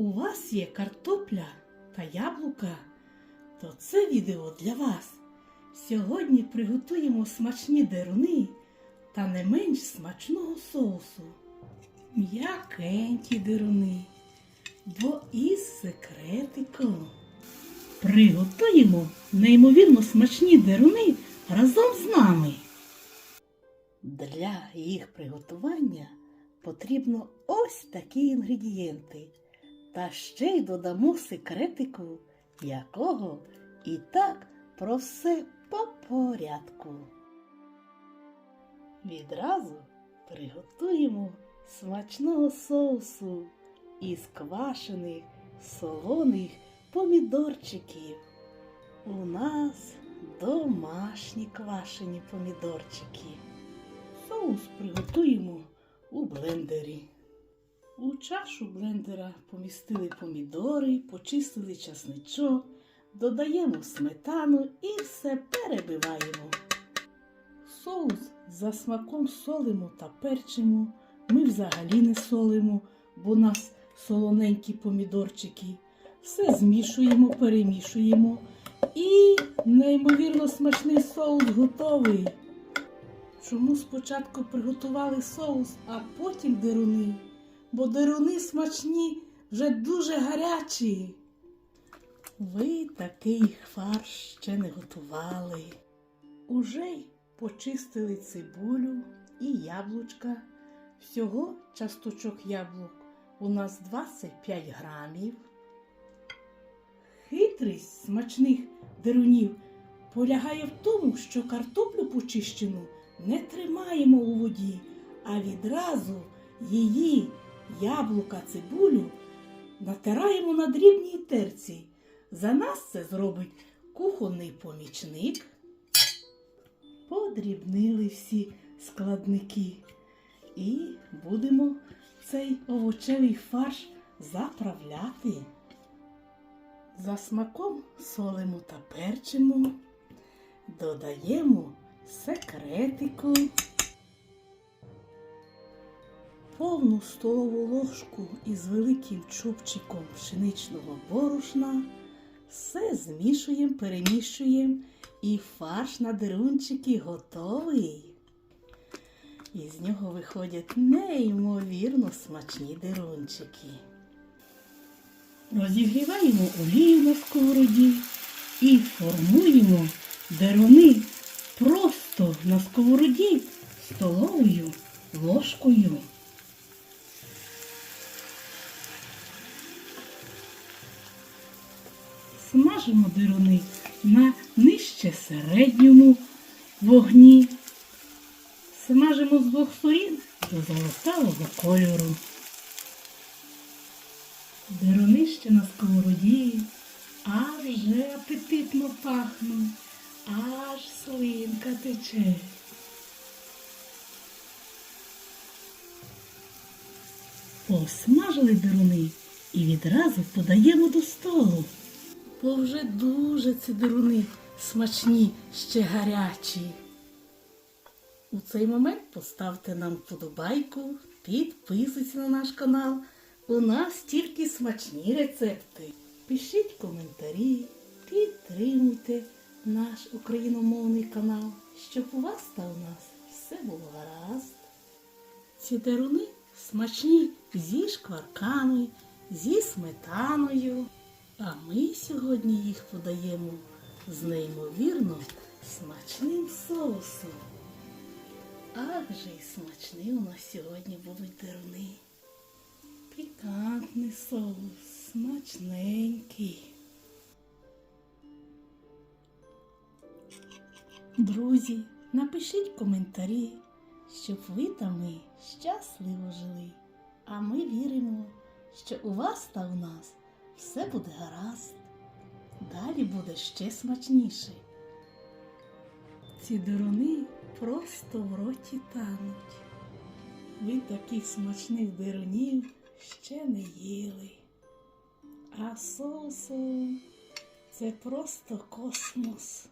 у вас є картопля та яблука, то це відео для вас. Сьогодні приготуємо смачні деруни та не менш смачного соусу. М'якенькі деруни, бо із секретиком. Приготуємо неймовірно смачні деруни разом з нами. Для їх приготування потрібно ось такі інгредієнти. Та ще й додамо секретику, якого і так про все по порядку. Відразу приготуємо смачного соусу із квашених солоних помідорчиків. У нас домашні квашені помідорчики. Соус приготуємо у блендері. У чашу блендера помістили помідори, почистили часничок, додаємо сметану і все перебиваємо. Соус за смаком солимо та перчимо. Ми взагалі не солимо, бо у нас солоненькі помідорчики. Все змішуємо, перемішуємо. І неймовірно смачний соус готовий. Чому спочатку приготували соус, а потім деруни? Бо деруни смачні вже дуже гарячі. Ви такий фарш ще не готували. Уже й почистили цибулю і яблучка. Всього часточок яблук у нас 25 грамів. Хитрість смачних дерунів полягає в тому, що картоплю почищену не тримаємо у воді, а відразу її яблука, цибулю натираємо на дрібній терці. За нас це зробить кухонний помічник. Подрібнили всі складники. І будемо цей овочевий фарш заправляти. За смаком солимо та перчимо, додаємо секретику, повну столову ложку із великим чубчиком пшеничного борошна, все змішуємо, перемішуємо і фарш на дерунчики готовий. Із нього виходять неймовірно смачні дерунчики. Розігріваємо олію на сковороді і формуємо деруни просто на сковороді столовою ложкою. Смажимо деруни на нижче середньому вогні. Смажимо з двох сторін до золотавого кольору. Деруни ще на сковороді, а вже апетитно пахнуть, аж слинка тече. Посмажили деруни і відразу подаємо до столу. Бо вже дуже ці деруни смачні, ще гарячі. У цей момент поставте нам вподобайку, підписуйтесь на наш канал. У нас тільки смачні рецепти. Пишіть коментарі, підтримуйте наш україномовний канал, щоб у вас та у нас все було гаразд. Ці деруни смачні зі шкварками, зі сметаною. А ми сьогодні їх подаємо з неймовірно смачним соусом. Ах же й смачні у нас сьогодні будуть деруни. Пікантний соус, смачненький. Друзі, напишіть коментарі, щоб ви та ми щасливо жили. А ми віримо, що у вас та у нас все буде гаразд. Далі буде ще смачніше. Ці деруни просто в роті тануть. Ви таких смачних дерунів ще не їли. А соусом це просто космос.